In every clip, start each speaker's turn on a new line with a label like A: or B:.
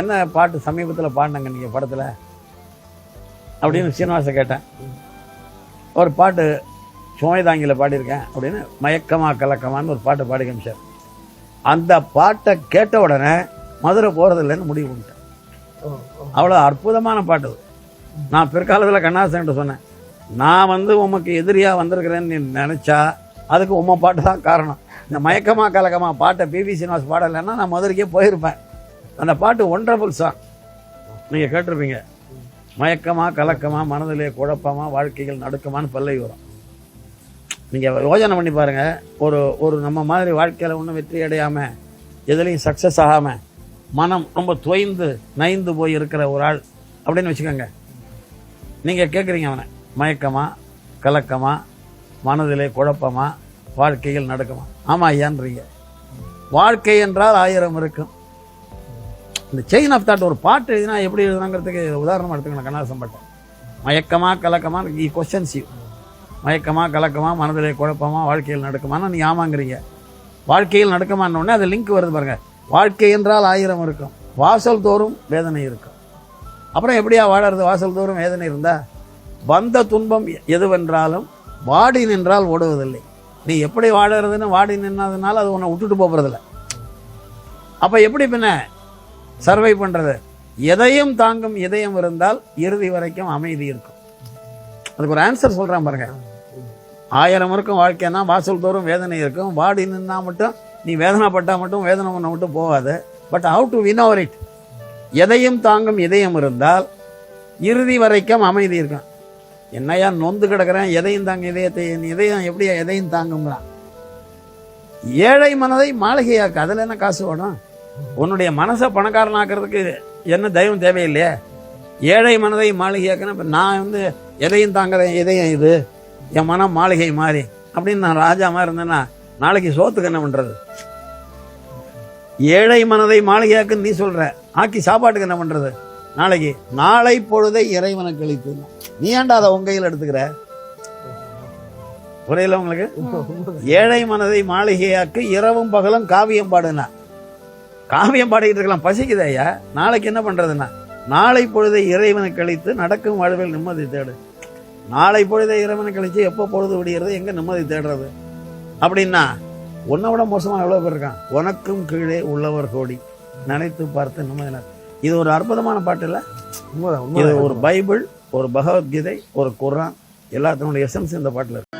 A: என்ன பாட்டு சமீபத்தில் பாடினங்க நீங்கள் படத்தில்? அப்படின்னு சீனிவாச கேட்டேன். ஒரு பாட்டு சுமைதாங்கியில் பாடியிருக்கேன் அப்படின்னு மயக்கமா கலக்கமான்னு ஒரு பாட்டு பாடி காமிச்சார். அந்த பாட்டை கேட்ட உடனே மதுரை போகிறதில்லைன்னு முடிவு பண்ணிட்டேன். அவ்வளோ அற்புதமான பாட்டு நான் பிற்காலத்தில் கண்ணாசன்ட்டு சொன்னேன் நான் வந்து உமக்கு எதிரியாக வந்திருக்கிறேன்னு நீ நினச்சா அதுக்கு உம்ம பாட்டு தான் காரணம். இந்த மயக்கமா கலக்கமாக பாட்டை பிபி சீனிவாஸ் பாடலைன்னா நான் மதுரைக்கே போயிருப்பேன். அந்த பாட்டு ஒண்டர்ஃபுல் சாங் நீங்கள் கேட்டிருப்பீங்க. மயக்கமா கலக்கமா மனதிலே குழப்பமா வாழ்க்கைகள் நடுக்கமானு பல்லை வரும். நீங்கள் யோஜனை பண்ணி பாருங்கள் ஒரு ஒரு நம்ம மாதிரி வாழ்க்கையில் ஒன்றும் வெற்றி அடையாமல் எதுலேயும் சக்ஸஸ் ஆகாமல் மனம் ரொம்ப தொய்ந்து நைந்து போய் இருக்கிற ஒரு ஆள் அப்படின்னு வச்சுக்கோங்க. நீங்கள் கேட்குறீங்க அவனை. மயக்கமா கலக்கமா மனதிலே குழப்பமா வாழ்க்கையில் நடக்குமா. ஆமாம் ஐயான்றீங்க. வாழ்க்கை என்றால் ஆயிரம் இருக்கும். இந்த செயின் ஆஃப் தாட் ஒரு பாட்டு எழுதினா எப்படி எழுதுனாங்கிறதுக்கு உதாரணமாக எடுத்துக்கணும் கண்ணாசம் பாட்டை மயக்கமா கலக்கமா இ கொஸ்டன்ஸ் யூ மயக்கமா கலக்கமா மனதிலே குழப்பமா வாழ்க்கையில் நடக்குமானா நீ ஆமாங்கிறீங்க. வாழ்க்கையில் நடக்குமான்னு அது லிங்க் வருது பாருங்க. வாழ்க்கை என்றால் ஆயிரம் இருக்கும். வாசல் தோறும் வேதனை இருக்கும். அப்புறம் எப்படியா வாழறது? வாசல் தோறும் வேதனை இருந்தால் வந்த துன்பம் எதுவென்றாலும் வாடி நின்றால் ஓடுவதில்லை. நீ எப்படி வாழறதுன்னு வாடி நின்னதுனால அது உன்னை விட்டுட்டு போகிறதில்ல அப்போ எப்படி பின்ன சர்வை பண்ணுறது எதையும் தாங்கும் இதயம் இருந்தால் இறுதி வரைக்கும் அமைதி இருக்கும். அதுக்கு ஒரு ஆன்சர் சொல்கிறேன் பாருங்க. ஆயிரம் இருக்கும் வாழ்க்கைன்னா வாசல் தோறும் வேதனை இருக்கும். வாடி நின்னா மட்டும் நீ வேதனைப்பட்டால் மட்டும் வேதனை பண்ண மட்டும் போகாது. But how to win over it எதையும் தாங்கும் இதயம் இருந்தால் இறுதி வரைக்கும் அமைதி இருக்கும். என்னையா நொந்து கிடக்கிறேன் எதையும் தாங்க இதயத்தை என் இதயம் எப்படியா எதையும் தாங்குங்கிறான் ஏழை மனதை மாளிகையாக்கு அதில் என்ன காசு வேணும் உன்னுடைய மனசை பணக்காரனாக்கிறதுக்கு என்ன தெய்வம் தேவையில்லையே? ஏழை மனதை மாளிகையாக்குன்னா இப்போ நான் வந்து எதையும் தாங்குற இதயம் இது என் மனம் மாளிகை மாறி அப்படின்னு நான் ராஜா மாதிரி இருந்தேன்னா நாளைக்கு சோத்துக்கு என்ன பண்ணுறது ஏழை மனதை மாளிகையாக்குன்னு நீ சொல்ற ஆக்கி சாப்பாட்டுக்கு என்ன பண்ணுறது நாளைக்கு நாளை பொழுதை இறைவனுக்கு அளித்து. நீ ஏன்டா அதை உன் கையில் எடுத்துக்கிற? புரியல உங்களுக்கு? ஏழை மனதை மாளிகையாக்கு இரவும் பகலும் காவியம் பாடுனா. காவியம் பாடிக்கிட்டு இருக்கலாம். பசிக்குது ஐயா. நாளைக்கு என்ன பண்றதுன்னா நாளை பொழுதை இறைவனுக்கு அளித்து நடக்கும் வாழ்வில் நிம்மதி தேடு. நாளை பொழுதை இறைவனுக்கு கழிச்சு எப்போ பொழுது விடியறது எங்க நிம்மதி தேடுறது? அப்படின்னா உன்னை விட மோசமா எவ்வளவு பேர் இருக்கான் உனக்கும் கீழே உள்ளவர் கோடி. நினைத்து பார்த்து நிம்மதி நட- இது ஒரு அற்புதமான பாட்டு இல்ல? இது ஒரு பைபிள் ஒரு பகவத்கீதை ஒரு குர்ஆன் எல்லாத்தினுடைய எசன்ஸ் இந்த பாட்டுல இருக்கு.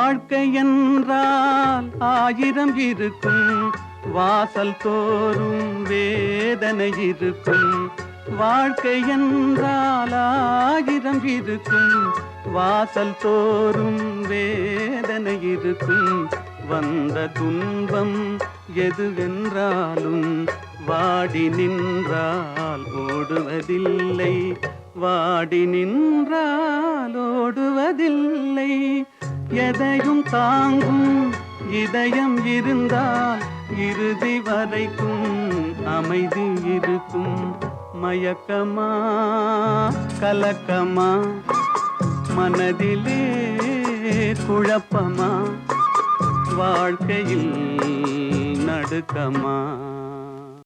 B: வாழ்க்கை என்றால் ஆயிரம் இருக்கும். வாசல் தோறும் வேதனை இருக்கும். வாழ்க்கை என்றால் ஆயிரம் இருக்கும். வாசல் தோறும் வேதனை இருக்கும். வந்த துன்பம் எதுவென்றாலும் வாடி நின்றால் ஓடுவதில்லை. வாடி நின்றால் ஓடுவதில்லை. எதையும் தாங்கும் இதயம் இருந்தால் இறுதி வரைக்கும் அமைதி இருக்கும். மயக்கமா? கலக்கமா? மனதிலே குழப்பமா? வாழ்க்கையில் நடுக்கமா?